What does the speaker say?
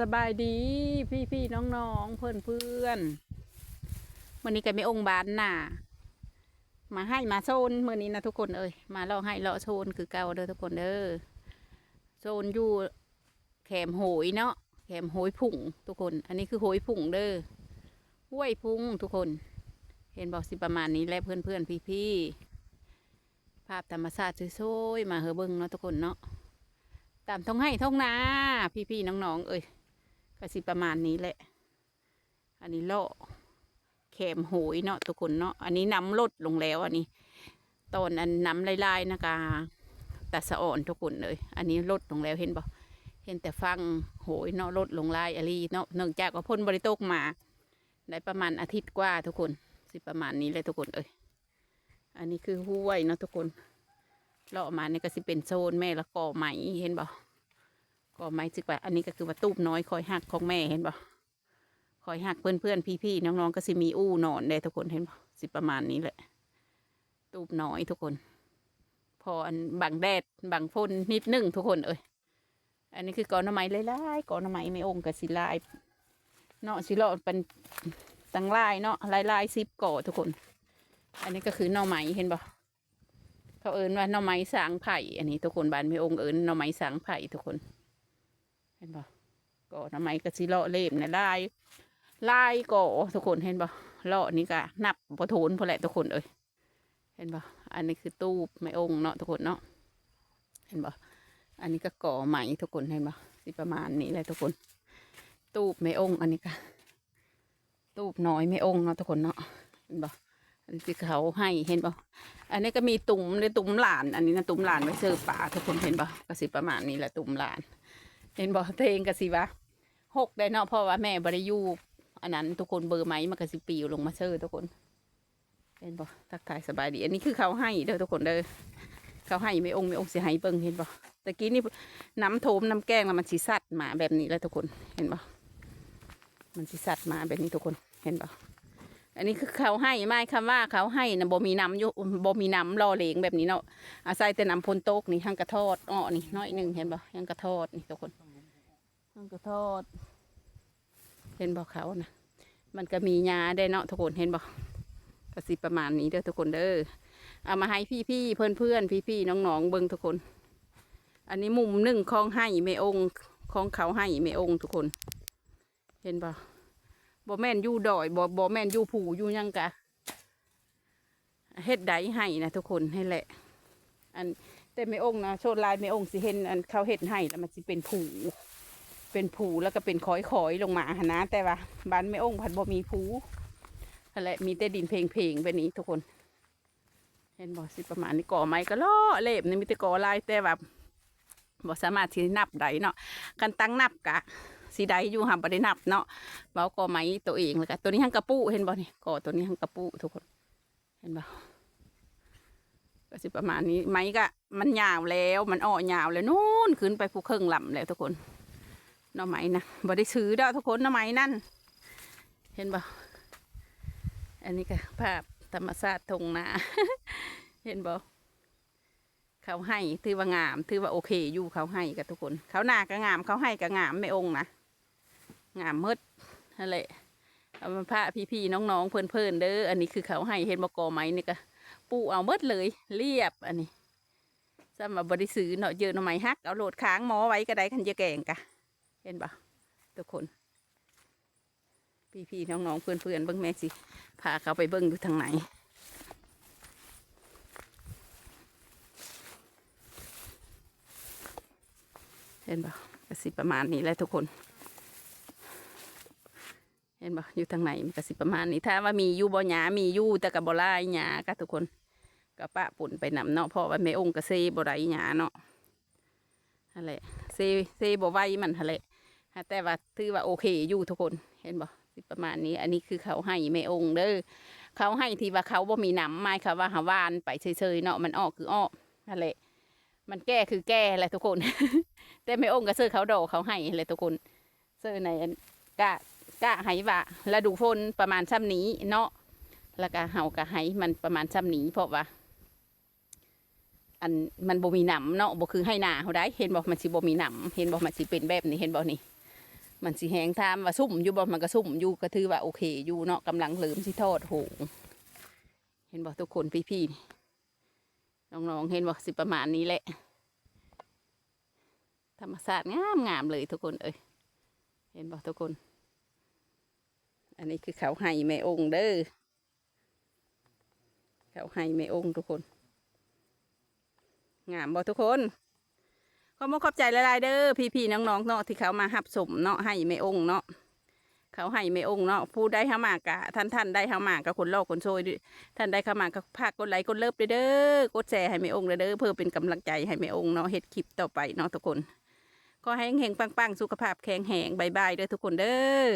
สบายดีพี่พี่ๆน้องเพื่อนเพื่อนวันนี้ก็มีองค์บานหน่ามาให้มาโซนเมื่อนี้นะทุกคนเอ้ยมาเลาะให้เลาะโซนคือเก่าเด้อทุกคนเด้อโซนอยู่แขมโหยเนาะแขมโหยผุ่งทุกคน อันนี้คือโหยผุ่งเด้อห้วยพุงทุกคน เห็นบอกสิประมาณนี้แหละเพื่อนเพื่อนพี่พี่ภาพธรรมชาติสวยๆมาเฮอเบิ้งเนาะทุกคนเนาะตามท้องให้ท้องนาพี่พี่ๆน้องๆเอ้ย ก็สิประมาณนี้แหละ อันนี้เลาะแขมโหยเนาะทุกคนเนาะอันนี้น้ำลดลงแล้วอันนี้ตอนอันน้ำลายๆนะคะตัดสะอ่อนทุกคนเลย อันนี้ลดลงแล้วเห็นบ่เห็นแต่ฟังโหยเนาะลดลงลายอะไรเนาะเนื่องจากว่าพ่นบริโตกมาได้ประมาณอาทิตย์กว่าทุกคน สิประมาณนี้เลยทุกคนเอ้ยอันนี้คือห้วยเนาะทุกคนเลาะมาเนี่ก็สิเป็นโซนแม่ละกอไหมเห็นบ่ ก็ไม่จึกว่าอันนี้ก็คือว่าตูบน้อยคอยหักของแม่เห็นบ่คอยหักเพื่อนเพื่อนพี่พี่ๆน้องๆก็สิมีอู้นอนได้ทุกคนเห็นบ่สิประมาณนี้แหละ ตูบน้อยทุกคน พออันบังแดดบังฝนนิดนึงทุกคนเอ้ยอันนี้คือกอนำไม้หลายๆกอนำไม้ไม่องค์กับสิลายเนาะสิลาะเป็นตังลายเนาะลายลายๆสิบก่อทุกคน อันนี้ก็คือน่อไม้เห็นบ่เขาเอิ้นว่าน่อไม้สางไผ่อันนี้ทุกคนบ้านไม่องค์เอิ้นนอไม้สางไผ่ทุกคน เห็นบ่ก่อทำไมก็สิเลาะเล่มเนี่ยลายลายก่อทุกคนเห็นบ่เลาะนี่ก็นับบ่โทนพอแหละทุกคนเอ้ยเห็นบ่อันนี้คือตู้ไม้องเนาะทุกคนเนาะเห็นบ่อันนี้ก็ก่อไหมทุกคนเห็นบ่สิประมาณนี้แหละทุกคน ตู้ไม้องอันนี้ก็ตู้น้อยไม้องเนาะทุกคนเนาะเห็นบ่อันนี้ที่เขาให้เห็นบ่อันนี้ก็มีตุ่มในตุ่มหลาน อันนี้นะตุ่มหลานไว้เสิร์ฟป่าทุกคนเห็นบ่ก็สิประมาณนี้แหละตุ่มหลาน เห็นบอกตัวเองก็สิวะหกได้เนาะเพราะว่าแม่บริยูอันนั้นทุกคนเบอร์ไหมมันก็สิปิวลงมาเชื่อทุกคนเห็นบอกทักทายสบายดี อันนี้คือเขาให้เด้อทุกคนเด้อเขาให้ไม่องค์ไม่องค์สิให้เบิ่งเห็นบ่ตะกี้นี่น้ำโถมน้ำแกงแล้วมันสิสัดมาแบบนี้แล้วทุกคนเห็นบ่มันสิสัดมาแบบนี้ทุกคนเห็นบอั อันนี้คือเขาให้ไม่คำว่าเขาให้นะบ่มีน้ำอยู่บ่มีน้ำรอเหลงแบบนี้เนาะอาศัยแต่น้ำพนโต๊กนี่ทั้งกระทอดอ้อนี่น้อยหนึ่งเห็นบ่ยังกระทอดนี่ทุกคนมันก็ทอด เห็นบอกเขานะมันก็มียาได้เนาะทุกคนเห็นบอกก็สิประมาณนี้เด้อทุกคนเด้อเอามาให้พี่พี่ๆเพื่อนเพื่อนพี่พี่ๆน้องๆเบิ่งทุกคน อันนี้มุมหนึ่งของให้แม่องค์ของเขาให้แม่องค์ทุกคน เห็นบ่ บ่แม่นอยู่ดอยบ่บ่แม่นอยู่ผูอยู่ยังกะเฮ็ดใดให้นะทุกคนให้แหละ อันแต่แม่องนะโชดลายแม่องสิเห็นอันเขาเฮ็ดให้แล้วมันสิเป็นผูเป็นผูแล้วก็เป็นคอยคอยๆลงมาหนนะ แต่ว่าบ้านไม่องผัดบ่มีผูอะไรมีแต่ดินเพลงเพลงแบบนี้ทุกคน เห็นบ่สิประมาณนี้ก่อไม้ก็ล่อเล็บนี่มีแต่ก่อลายแต่แบบบ่สามารถที่นับได้เนาะกันตั้งนับกะ สีใดอยู่หับบ่ได้นับเนาะเบาก่อไม้ตัวเองแล้วก็ตัวนี้หังกระปูเห็นบ่นี่ก่อตัวนี้หังกระปูทุกคน เห็นบ่ก็สิประมาณนี้ไม้ก็มันยาวแล้วมันอ่อยาวแล้วนู่นขึ้นไปภูเครื่องลำแล้วทุกคนน่อไม้นะบ่ได้ซื้อดอกทุกคนน่อไม้นั่น เห็นบ่อันนี้ก็ภาพธรรมชาติทงนาเห็นบ่เขาให้ถือว่างามถือว่าโอเคอยู่เขาให้กับทุกคน เขาหน้าก็งามเขาให้ก็งามไม่องนะ งามมืดนั่นแหละเอามาพาพี่ๆน้องๆเพื่อนๆเด้ออันนี้คือเขาให้เห็นบกอไม้นี่ก็ปูเอาหมดเลย เรียบอันนี้สำหรับบริซื้อเนาะเยอะหน่อไม้ฮักเอาโหลดค้างหมอไว้ก็ได้คันเยอะแกงกะเห็นปะทุกคน พี่ๆน้องๆเพื่อนๆเบิ้งแม่สิพาเขาไปเบิ้งดูทางไหนเห็นปะกสิประมาณนี้แหละทุกคน เห็นปะอยู่ทางไหนมันกสิประมาณนี้ถ้าว่ามีอยู่บ่หยามีอยู่แต่กับบ่ลายหยากะทุกคนก็ปะปุ่นไปนำเนาะเพราะว่าแม่องค์ก็เซบ่ไรหยาเนาะอะไรเซเซบ่ไวมันอะไรฮะแต่ว่าถือว่าโอเคอยู่ทุกคนเห็นบ่สิประมาณนี้ อันนี้คือเขาให้แม่องค์เด้อเขาให้ที่ว่าเขาบ่มีหนำไม้ค่ะว่าหาวานไปเฉยๆเนาะมันออกคือออกนั่นแหละมันแก้คือแก้แหละทุกคน แต่แม่องค์ก็ซื้อเขาโดเขาให้แหละทุกคนเซื้อในอันกะ กะให้ว่าฤดูฝนประมาณซ้ำนี้เนาะแล้วก็เฮาก็ให้มันประมาณซ้ำนี้เพราะว่าอันมันบ่มีหนำเนาะบ่คือให้หนาเขาได้เห็นบอกมันสิบ่มีหนำเห็นบอกมันสิเป็นแบบนี้เห็นบอกนี่มันสิแหงทามว่าสุ่มอยู่บ่มันก็สุ่มอยู่ก็ถือว่าโอเคอยู่เนาะกำลังเริ่มสิทอดโหเห็นบ่ทุกคนพี่ๆนี่น้องๆเห็นบ่สิประมาณนี้แหละ ธรรมศาสตร์งามงามเลยทุกคนเอ้ยเห็นบ่ทุกคน อันนี้คือเขาให้แม่องค์เด้อเขาให้แม่องค์ทุกคน งามบ่ทุกคนขอมขอบใจหลายๆเด้อพี่ๆน้องๆเนาะที่เขามาหับสมเนาะให้แม่องค์เนาะเขาให้แม่องค์เนาะผู้ได้เข้ามากะท่านท่านได้เข้ามากับคนโลกคนโชยด้วยท่านได้เข้ามากับภาคกดไลค์กดเลิฟเด้อกดแชร์ให้แม่องค์เด้อเพื่อเป็นกำลังใจให้แม่องค์เนาะเฮ็ดคลิปต่อไปเนาะทุกคน ก็ให้เฮงๆปังๆสุขภาพแข็งแรงบายบายเด้อทุกคนเด้อ